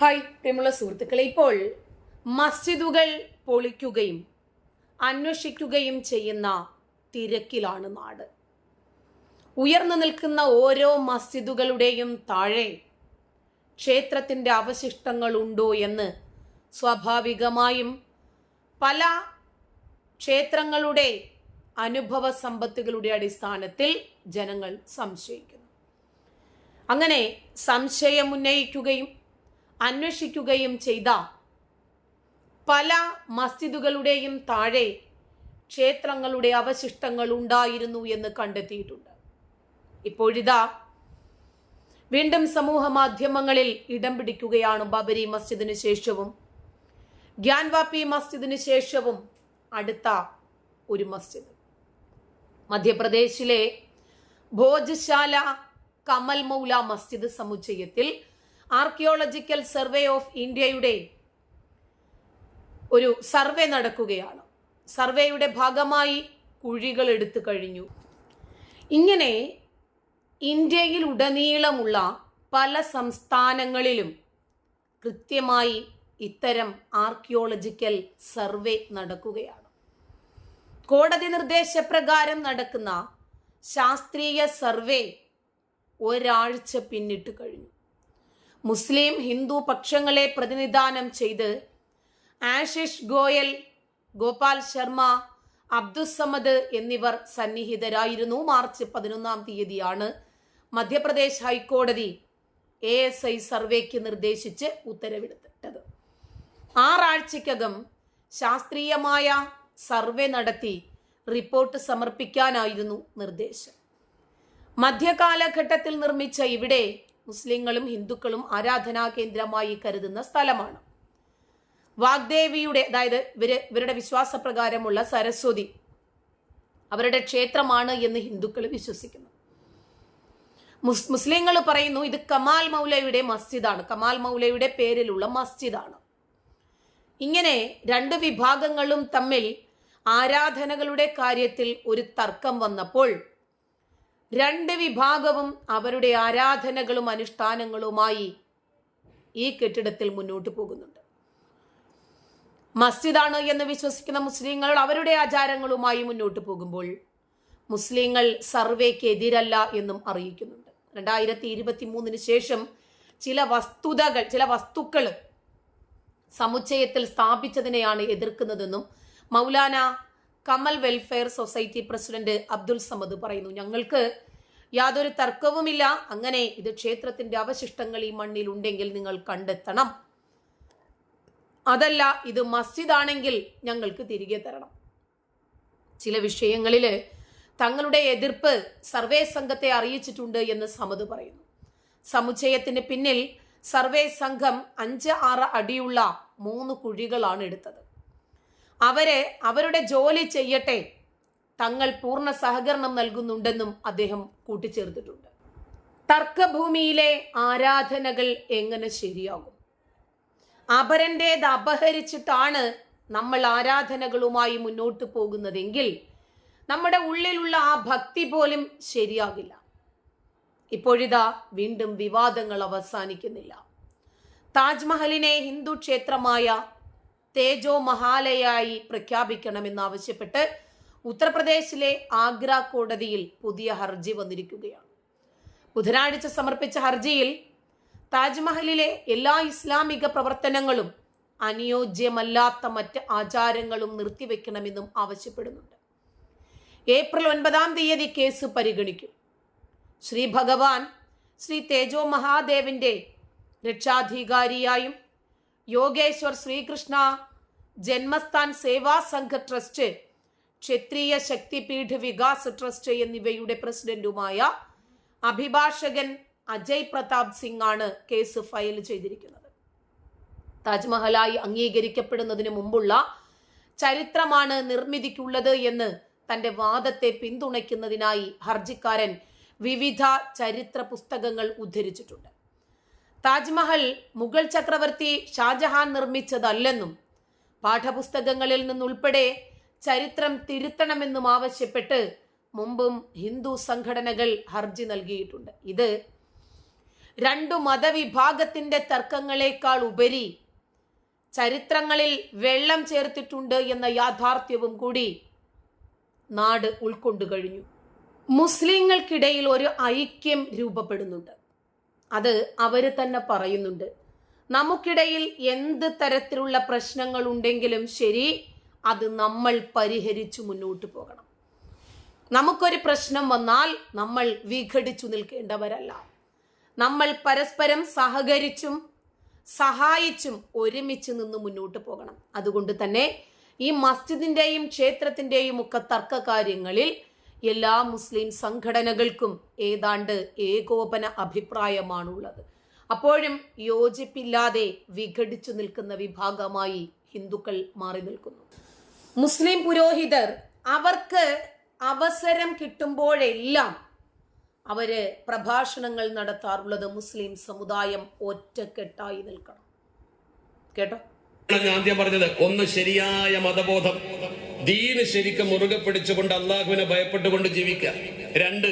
Hi പ്രിയമുള്ള സുഹൃത്തുക്കളെ ഇപ്പോൾ മസ്ജിദുകൾ പൊളിക്കുകയും അന്വേഷിക്കുകയും ചെയ്യുന്ന തിരക്കിലാണ് നാട്. ഉയർന്നു നിൽക്കുന്ന ഓരോ മസ്ജിദുകളുടെയും താഴെ ക്ഷേത്രത്തിന്റെ അവശിഷ്ടങ്ങളുണ്ടോ എന്ന് സ്വാഭാവികമായും പല ക്ഷേത്രങ്ങളുടെ അനുഭവ സമ്പത്തുകളുടെ അടിസ്ഥാനത്തിൽ ജനങ്ങൾ സംശയിക്കുന്നു. അങ്ങനെ സംശയമുന്നയിക്കുകയും അന്വേഷിക്കുകയും ചെയ്ത പല മസ്ജിദുകളുടെയും താഴെ ക്ഷേത്രങ്ങളുടെ അവശിഷ്ടങ്ങൾ ഉണ്ടായിരുന്നു എന്ന് കണ്ടെത്തിയിട്ടുണ്ട്. ഇപ്പോഴിതാ വീണ്ടും സമൂഹ മാധ്യമങ്ങളിൽ ഇടം പിടിക്കുകയാണ് ബബരി മസ്ജിദിന് ശേഷവും ഗ്യാൻവാപ്പി മസ്ജിദിന് ശേഷവും അടുത്ത ഒരു മസ്ജിദ്. മധ്യപ്രദേശിലെ ഭോജശാല കമൽ മൗല മസ്ജിദ് സമുച്ചയത്തിൽ ആർക്കിയോളജിക്കൽ സർവേ ഓഫ് ഇന്ത്യയുടെ ഒരു സർവേ നടക്കുകയാണ്. സർവേയുടെ ഭാഗമായി കുഴികൾ എടുത്തു കഴിഞ്ഞു. ഇങ്ങനെ ഇന്ത്യയിൽ ഉടനീളമുള്ള പല സംസ്ഥാനങ്ങളിലും കൃത്യമായി ഇത്തരം ആർക്കിയോളജിക്കൽ സർവേ നടക്കുകയാണ്. കോടതി നിർദ്ദേശപ്രകാരം നടക്കുന്ന ശാസ്ത്രീയ സർവേ ഒരാഴ്ച പിന്നിട്ട് കഴിഞ്ഞു. മുസ്ലിം ഹിന്ദു പക്ഷങ്ങളെ പ്രതിനിധാനം ചെയ്ത് ആഷിഷ് ഗോയൽ ഗോപാൽ ശർമ്മ അബ്ദുസമദ് എന്നിവർ സന്നിഹിതരായിരുന്നു. മാർച്ച് പതിനൊന്നാം തീയതിയാണ് മധ്യപ്രദേശ് ഹൈക്കോടതി എ എസ് ഐ സർവേക്ക് നിർദ്ദേശിച്ച് ഉത്തരവിട്ടിട്ടത് ആറാഴ്ചക്കകം ശാസ്ത്രീയമായ സർവേ നടത്തി റിപ്പോർട്ട് സമർപ്പിക്കാനായിരുന്നു നിർദ്ദേശം. മധ്യകാലഘട്ടത്തിൽ നിർമ്മിച്ച ഇവിടെ മുസ്ലിങ്ങളും ഹിന്ദുക്കളും ആരാധനാ കേന്ദ്രമായി കരുതുന്ന സ്ഥലമാണ്. വാഗ്ദേവിയുടെ അതായത് ഇവർ ഇവരുടെ വിശ്വാസപ്രകാരമുള്ള സരസ്വതി അവരുടെ ക്ഷേത്രമാണ് എന്ന് ഹിന്ദുക്കൾ വിശ്വസിക്കുന്നു. മുസ് മുസ്ലിങ്ങൾ പറയുന്നു ഇത് കമാൽ മൗലയുടെ മസ്ജിദാണ്. കമാൽ മൗലയുടെ പേരിലുള്ള മസ്ജിദാണ്. ഇങ്ങനെ രണ്ട് വിഭാഗങ്ങളും തമ്മിൽ ആരാധനകളുടെ കാര്യത്തിൽ ഒരു തർക്കം വന്നപ്പോൾ രണ്ട് വിഭാഗവും അവരുടെ ആരാധനകളും അനുഷ്ഠാനങ്ങളുമായി ഈ കെട്ടിടത്തിൽ മുന്നോട്ട് പോകുന്നുണ്ട്. മസ്ജിദാണ് എന്ന് വിശ്വസിക്കുന്ന മുസ്ലിങ്ങൾ അവരുടെ ആചാരങ്ങളുമായി മുന്നോട്ട് പോകുമ്പോൾ മുസ്ലിങ്ങൾ സർവേക്ക് എതിരല്ല എന്നും അറിയിക്കുന്നുണ്ട്. രണ്ടായിരത്തി ഇരുപത്തി മൂന്നിന് ശേഷം ചില വസ്തുതകൾ ചില വസ്തുക്കൾ സമുച്ചയത്തിൽ സ്ഥാപിച്ചതിനെയാണ് എതിർക്കുന്നതെന്നും Maulana Kamal welfare society president Abdul Samad പറയുന്നു ഞങ്ങൾക്ക് യാതൊരു തർക്കവുമില്ല. അങ്ങനെ ഇത് ക്ഷേത്രത്തിന്റെ അവശിഷ്ടങ്ങൾ ഈ മണ്ണിൽ ഉണ്ടെങ്കിൽ നിങ്ങൾ കണ്ടെത്തണം. അതല്ല ഇത് മസ്ജിദാണെങ്കിൽ ഞങ്ങൾക്ക് തിരികെ തരണം. ചില വിഷയങ്ങളിൽ തങ്ങളുടെ എതിർപ്പ് സർവേ സംഘത്തെ അറിയിച്ചിട്ടുണ്ട് എന്ന് സമത് പറയുന്നു. സമുച്ചയത്തിന് പിന്നിൽ സർവേ സംഘം അഞ്ച് ആറ് അടിയുള്ള മൂന്ന് കുഴികളാണ് എടുത്തത്. അവർ അവരുടെ ജോലി ചെയ്യട്ടെ. തങ്ങൾ പൂർണ സഹകരണം നൽകുന്നുണ്ടെന്നും അദ്ദേഹം കൂട്ടിച്ചേർത്തിട്ടുണ്ട്. തർക്കഭൂമിയിലെ ആരാധനകൾ എങ്ങനെ ശരിയാകും? അപരന്റേത് അപഹരിച്ചിട്ടാണ് നമ്മൾ ആരാധനകളുമായി മുന്നോട്ട് പോകുന്നതെങ്കിൽ നമ്മുടെ ഉള്ളിലുള്ള ആ ഭക്തി പോലും ശരിയാകില്ല. ഇപ്പോഴിതാ വീണ്ടും വിവാദങ്ങൾ അവസാനിക്കുന്നില്ല. താജ്മഹലിനെ ഹിന്ദു ക്ഷേത്രമായ തേജോ മഹാലയായി പ്രഖ്യാപിക്കണമെന്നാവശ്യപ്പെട്ട് ഉത്തർപ്രദേശിലെ ആഗ്ര കോടതിയിൽ പുതിയ ഹർജി വന്നിരിക്കുകയാണ്. ബുധനാഴ്ച സമർപ്പിച്ച ഹർജിയിൽ താജ്മഹലിലെ എല്ലാ ഇസ്ലാമിക പ്രവർത്തനങ്ങളും അനുയോജ്യമല്ലാത്ത മറ്റ് ആചാരങ്ങളും നിർത്തിവെക്കണമെന്നും ആവശ്യപ്പെടുന്നുണ്ട്. ഏപ്രിൽ ഒൻപതാം തീയതി കേസ് പരിഗണിക്കും. ശ്രീ ഭഗവാൻ ശ്രീ തേജോ മഹാദേവിന്റെ രക്ഷാധികാരിയായും യോഗേശ്വർ ശ്രീകൃഷ്ണ ജന്മസ്ഥാൻ സേവാ സംഘ ട്രസ്റ്റ് ക്ഷത്രിയ ശക്തിപീഠ് വികാസ് ട്രസ്റ്റ് എന്നിവയുടെ പ്രസിഡന്റുമായ അഭിഭാഷകൻ അജയ് പ്രതാപ് സിംഗ് ആണ് കേസ് ഫയൽ ചെയ്തിരിക്കുന്നത്. താജ്മഹലായി അംഗീകരിക്കപ്പെടുന്നതിന് മുമ്പുള്ള ചരിത്രമാണ് നിർമ്മിതിക്കുള്ളത് എന്ന് തന്റെ വാദത്തെ പിന്തുണയ്ക്കുന്നതിനായി ഹർജിക്കാരൻ വിവിധ ചരിത്ര പുസ്തകങ്ങൾ ഉദ്ധരിച്ചിട്ടുണ്ട്. താജ്മഹൽ മുഗൾ ചക്രവർത്തി ഷാജഹാൻ നിർമ്മിച്ചതല്ലെന്നും പാഠപുസ്തകങ്ങളിൽ നിന്നുൾപ്പെടെ ചരിത്രം തിരുത്തണമെന്നും ആവശ്യപ്പെട്ട് മുമ്പും ഹിന്ദു സംഘടനകൾ ഹർജി നൽകിയിട്ടുണ്ട്. ഇത് രണ്ടു മതവിഭാഗത്തിന്റെ തർക്കങ്ങളെക്കാൾ ഉപരി ചരിത്രങ്ങളിൽ വെള്ളം ചേർത്തിട്ടുണ്ട് എന്ന യാഥാർത്ഥ്യവും കൂടി നാട് ഉൾക്കൊണ്ടു കഴിഞ്ഞു മുസ്ലിങ്ങൾക്കിടയിൽ ഒരു ഐക്യം രൂപപ്പെടുന്നുണ്ട്. അത് അവർ തന്നെ പറയുന്നുണ്ട്. നമുക്കിടയിൽ എന്ത് തരത്തിലുള്ള പ്രശ്നങ്ങൾ ഉണ്ടെങ്കിലും ശരി അത് നമ്മൾ പരിഹരിച്ചു മുന്നോട്ട് പോകണം. നമുക്കൊരു പ്രശ്നം വന്നാൽ നമ്മൾ വിഘടിച്ചു നിൽക്കേണ്ടവരല്ല. നമ്മൾ പരസ്പരം സഹകരിച്ചും സഹായിച്ചും ഒരുമിച്ച് നിന്ന് മുന്നോട്ട് പോകണം. അതുകൊണ്ട് തന്നെ ഈ മസ്ജിദിന്റെയും ക്ഷേത്രത്തിന്റെയും ഒക്കെ തർക്ക കാര്യങ്ങളിൽ എല്ലാ മുസ്ലിം സംഘടനകൾക്കും ഏതാണ്ട് ഏകോപന അഭിപ്രായമാണുള്ളത്. അപ്പോഴും യോജിപ്പില്ലാതെ വിഘടിച്ചു നിൽക്കുന്ന വിഭാഗമായി ഹിന്ദുക്കൾ മാറി നിൽക്കുന്നു. മുസ്ലിം പുരോഹിതർ അവർക്ക് അവസരം കിട്ടുമ്പോഴെല്ലാം അവർ പ്രഭാഷണങ്ങൾ നടത്താറുള്ളത് മുസ്ലിം സമുദായം ഒറ്റക്കെട്ടായി നിൽക്കണം. കേട്ടോ? ഞാൻ ആദ്യം പറഞ്ഞത് ഒന്ന് ശരിയായ മതബോധം. ദീന് ശരിക്കും മുറുകെ പിടിച്ചുകൊണ്ട് അള്ളാഹുവിനെ ഭയപ്പെട്ടുകൊണ്ട് ജീവിക്കുക. രണ്ട്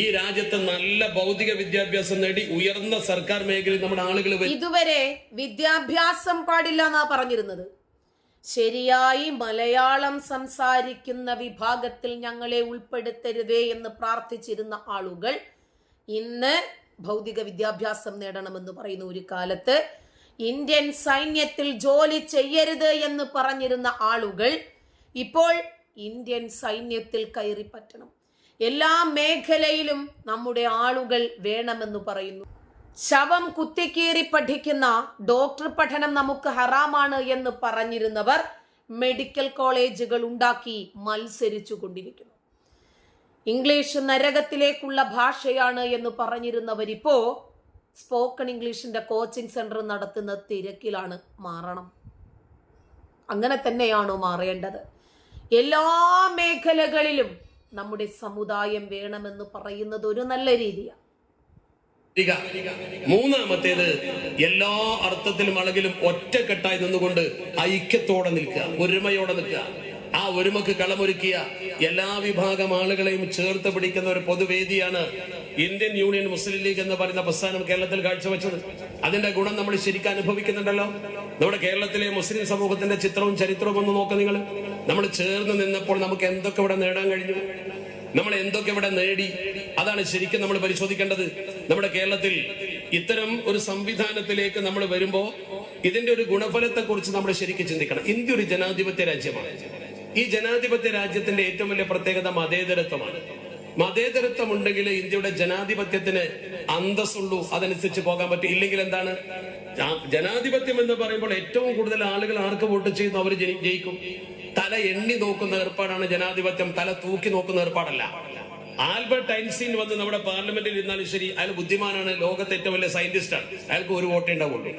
ഈ രാജ്യത്ത് നല്ല ഭൗതിക വിദ്യാഭ്യാസം നേടി ഉയർന്ന സർക്കാർ മേഖലയിൽ നമ്മുടെ ആളുകൾ വരും. ഇതുവരെ വിദ്യാഭ്യാസം പാടില്ല എന്നാ പറഞ്ഞിരുന്നത്. ശരിയായി മലയാളം സംസാരിക്കുന്ന വിഭാഗത്തിൽ ഞങ്ങളെ ഉൾപ്പെടുത്തരുതേ എന്ന് പ്രാർത്ഥിച്ചിരുന്ന ആളുകൾ ഇന്ന് ഭൗതിക വിദ്യാഭ്യാസം നേടണമെന്ന് പറയുന്ന ഒരു കാലത്ത് ഇന്ത്യൻ സൈന്യത്തിൽ ജോലി ചെയ്യരുത് എന്ന് പറഞ്ഞിരുന്ന ആളുകൾ ഇപ്പോൾ ഇന്ത്യൻ സൈന്യത്തിൽ കയറി പറ്റണം. എല്ലാ മേഖലയിലും നമ്മുടെ ആളുകൾ വേണമെന്ന് പറയുന്നു. ശവം കുത്തിക്കീറി പഠിക്കുന്ന ഡോക്ടർ പഠനം നമുക്ക് ഹറാമാണ് എന്ന് പറഞ്ഞിരുന്നവർ മെഡിക്കൽ കോളേജുകൾ ഉണ്ടാക്കി മത്സരിച്ചു കൊണ്ടിരിക്കുന്നു. ഇംഗ്ലീഷ് നരകത്തിലേക്കുള്ള ഭാഷയാണ് എന്ന് പറഞ്ഞിരുന്നവരിപ്പോ സ്പോക്കൺ ഇംഗ്ലീഷിന്റെ കോച്ചിങ് സെന്റർ നടത്തുന്ന തിരക്കിലാണ് മാറണം. അങ്ങനെ തന്നെയാണോ മാറേണ്ടത്? എല്ലാ മേഖലകളിലും നമ്മുടെ സമുദായം വേണമെന്ന് പറയുന്നത് ഒരു നല്ല രീതിയാണ്. മൂന്നാമത്തേത് എല്ലാ അർത്ഥത്തിലും അളകിലും ഒറ്റക്കെട്ടായി നിന്നുകൊണ്ട് ഐക്യത്തോടെ നിൽക്കുക ഒരുമയോടെ നിൽക്കുക ആ ഒരുമക്ക് കളമൊരുക്കിയ എല്ലാ വിഭാഗം ആളുകളെയും ചേർത്ത് പിടിക്കുന്ന ഒരു പൊതുവേദിയാണ് ഇന്ത്യൻ യൂണിയൻ മുസ്ലിം ലീഗ് എന്ന് പറയുന്ന പ്രസ്ഥാനം കേരളത്തിൽ കാഴ്ചവെച്ചത് അതിന്റെ ഗുണം നമ്മൾ ശരിക്കും അനുഭവിക്കുന്നുണ്ടല്ലോ. നമ്മുടെ കേരളത്തിലെ മുസ്ലിം സമൂഹത്തിന്റെ ചിത്രവും ചരിത്രവും ഒന്ന് നോക്കുക നിങ്ങൾ. നമ്മൾ ചേർന്ന് നിന്നപ്പോൾ നമുക്ക് എന്തൊക്കെ ഇവിടെ നേടാൻ കഴിഞ്ഞു? നമ്മൾ എന്തൊക്കെ ഇവിടെ നേടി? അതാണ് ശരിക്കും നമ്മൾ പരിശോധിക്കേണ്ടത്. നമ്മുടെ കേരളത്തിൽ ഇത്തരം ഒരു സംവിധാനത്തിലേക്ക് നമ്മൾ വരുമ്പോ ഇതിന്റെ ഒരു ഗുണഫലത്തെ കുറിച്ച് നമ്മൾ ശരിക്കും ചിന്തിക്കണം. ഇന്ത്യ ഒരു ജനാധിപത്യ രാജ്യമാണ്. ഈ ജനാധിപത്യ രാജ്യത്തിന്റെ ഏറ്റവും വലിയ പ്രത്യേകത മതേതരത്വമാണ്. മതേതരത്വം ഉണ്ടെങ്കിൽ ഇന്ത്യയുടെ ജനാധിപത്യത്തിന് അന്തസ്സുള്ളൂ. അതനുസരിച്ച് പോകാൻ പറ്റും. ഇല്ലെങ്കിൽ എന്താണ്? ജനാധിപത്യം എന്ന് പറയുമ്പോൾ ഏറ്റവും കൂടുതൽ ആളുകൾ ആർക്ക് വോട്ട് ചെയ്യുന്നു? അവർ ജയിക്കും. തല എണ്ണി നോക്കുന്ന ഏർപ്പാടാണ് ജനാധിപത്യം. തല തൂക്കി നോക്കുന്ന ഏർപ്പാടല്ല. ആൽബർട്ട് ഐൻസ്റ്റീൻ വന്ന് നമ്മുടെ പാർലമെന്റിൽ ഇരുന്നാലും ശരി അയാൾ ബുദ്ധിമാനാണ്. ലോകത്തെ ഏറ്റവും വലിയ സയന്റിസ്റ്റാണ്. അയാൾക്ക് ഒരു വോട്ടേ ഉണ്ടാവുള്ളൂ.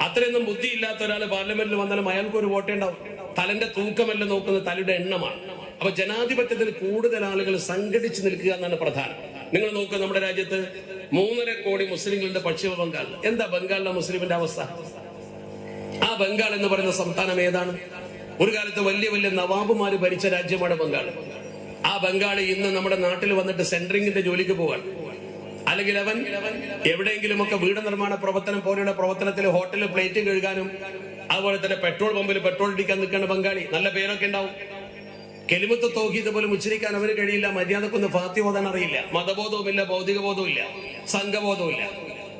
അത്രയൊന്നും ബുദ്ധിയില്ലാത്ത ഒരാൾ പാർലമെന്റിൽ വന്നാലും അയാൾക്ക് ഒരു വോട്ടേ ഉണ്ടാവും. തലന്റെ തൂക്കമല്ല നോക്കുന്നത് തലയുടെ എണ്ണമാണ്. അപ്പൊ ജനാധിപത്യത്തിൽ കൂടുതൽ ആളുകൾ സംഘടിച്ചു നിൽക്കുക എന്നാണ് പ്രധാനം. നിങ്ങൾ നോക്കുക നമ്മുടെ രാജ്യത്ത് മൂന്നര കോടി മുസ്ലിങ്ങളുണ്ട് പശ്ചിമ ബംഗാൾ. എന്താ ബംഗാളിലെ മുസ്ലിമിന്റെ അവസ്ഥ? ആ ബംഗാൾ എന്ന് പറയുന്ന സംസ്ഥാനം ഏതാണ്? ഒരു കാലത്ത് വലിയ വലിയ നവാബുമാര് ഭരിച്ച രാജ്യമാണ് ബംഗാൾ. ആ ബംഗാളി ഇന്ന് നമ്മുടെ നാട്ടിൽ വന്നിട്ട് സെൻട്രിങ്ങിന്റെ ജോലിക്ക് പോവാണ്. അല്ലെങ്കിൽ അവൻ എവിടെയെങ്കിലുമൊക്കെ വീട് നിർമ്മാണ പ്രവർത്തനം പോലെയുള്ള പ്രവർത്തനത്തിൽ ഹോട്ടലിൽ പ്ലേറ്റ് കഴുകാനും അതുപോലെ തന്നെ പെട്രോൾ പമ്പിൽ പെട്രോൾ അടിക്കാൻ നിൽക്കുന്ന ബംഗാളി. നല്ല പേരൊക്കെ ഉണ്ടാവും. കെലിമത്ത് തോക്കിയത് പോലും ഉച്ചരിക്കാൻ അവന് കഴിയില്ല. മര്യാദക്കൊന്ന് ഫാത്തി ഓതാൻ അറിയില്ല. മതബോധവുമില്ല ഭൗതിക ബോധവുമില്ല സംഘബോധവുമില്ല.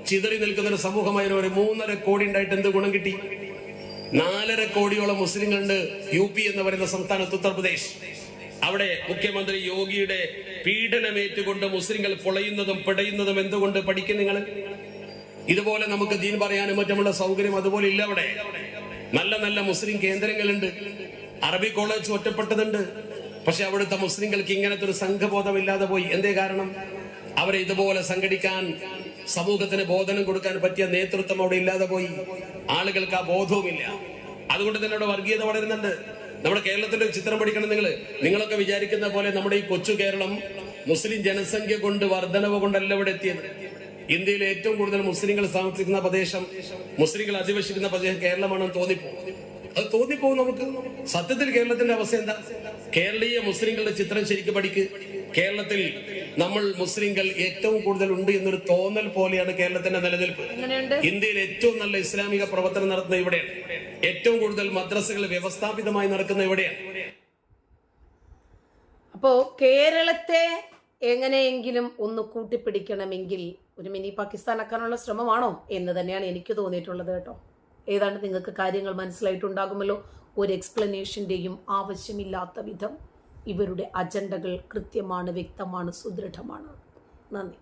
ചിതറി നിൽക്കുന്ന ഒരു സമൂഹമായിരുന്നു ഒരു മൂന്നര കോടി ഉണ്ടായിട്ട് എന്ത് ഗുണം കിട്ടി? നാലര കോടിയോളം മുസ്ലിങ്ങളുണ്ട് യു പി എന്ന് പറയുന്ന സംസ്ഥാനത്ത് ഉത്തർപ്രദേശ്. അവിടെ മുഖ്യമന്ത്രി യോഗിയുടെ പീഡനമേറ്റുകൊണ്ട് മുസ്ലിങ്ങൾ പൊളയുന്നതും പിടയുന്നതും എന്തുകൊണ്ട് പഠിക്കും നിങ്ങൾ ഇതുപോലെ നമുക്ക് ദീൻ പറയാനും മറ്റുമുള്ള സൗകര്യം അതുപോലെ ഇല്ല അവിടെ. നല്ല നല്ല മുസ്ലിം കേന്ദ്രങ്ങളുണ്ട്. അറബി കോളേജ് ഒറ്റപ്പെട്ടതുണ്ട്. പക്ഷെ അവിടുത്തെ മുസ്ലിങ്ങൾക്ക് ഇങ്ങനത്തെ ഒരു സംഘബോധമില്ലാതെ പോയി. എന്തേ കാരണം? അവരെ ഇതുപോലെ സംഘടിക്കാൻ സമൂഹത്തിന് ബോധനം കൊടുക്കാൻ പറ്റിയ നേതൃത്വം അവിടെ ഇല്ലാതെ പോയി. ആളുകൾക്ക് ആ ബോധവുമില്ല. അതുകൊണ്ട് തന്നെ അവിടെ വർഗീയത വളരുന്നുണ്ട്. നമ്മുടെ കേരളത്തിന്റെ ചിത്രം പഠിക്കണം നിങ്ങൾ. നിങ്ങളൊക്കെ വിചാരിക്കുന്ന പോലെ നമ്മുടെ ഈ കൊച്ചു കേരളം മുസ്ലിം ജനസംഖ്യ കൊണ്ട് വർധനവ് കൊണ്ടല്ല ഇവിടെ എത്തിയത്. ഇന്ത്യയിൽ ഏറ്റവും കൂടുതൽ മുസ്ലിങ്ങൾ താമസിക്കുന്ന പ്രദേശം മുസ്ലിങ്ങൾ അധിവസിക്കുന്ന പ്രദേശം കേരളമാണെന്ന് തോന്നിപ്പോ അത് തോന്നിപ്പോ നമുക്ക്. സത്യത്തിൽ കേരളത്തിന്റെ അവസ്ഥ എന്താ? കേരളീയ മുസ്ലിങ്ങളുടെ ചിത്രം ശരിക്കും പഠിക്ക്. കേരളത്തിൽ നമ്മൾ മുസ്ലിങ്ങൾ ഏറ്റവും കൂടുതൽ ഉണ്ട് എന്നൊരു തോന്നൽ പോലെയാണ് കേരളത്തിന്റെ നിലനിൽപ്പ്. ഇന്ത്യയിൽ ഏറ്റവും നല്ല ഇസ്ലാമിക പ്രവർത്തനം നടത്തുന്ന ഇവിടെയാണ്. ഏറ്റവും കൂടുതൽ മദ്രസകൾ വ്യവസ്ഥാപിതമായി നടക്കുന്ന ഇവിടെയാണ്. അപ്പോ കേരളത്തെ എങ്ങനെയെങ്കിലും ഒന്ന് കൂട്ടിപ്പിടിക്കണമെങ്കിൽ ഒരു മിനി പാകിസ്ഥാൻ ആക്കാനുള്ള ശ്രമമാണോ എന്ന് തന്നെയാണ് എനിക്ക് തോന്നിയിട്ടുള്ളത് കേട്ടോ. ഏതാണ്ട് നിങ്ങൾക്ക് കാര്യങ്ങൾ മനസ്സിലായിട്ടുണ്ടാകുമല്ലോ? ഒരു എക്സ്പ്ലനേഷന്റെയും ആവശ്യമില്ലാത്ത വിധം ഇവരുടെ അജണ്ടകൾ കൃത്യമാണ് വ്യക്തമാണ് സുദൃഢമാണ്. നന്ദി.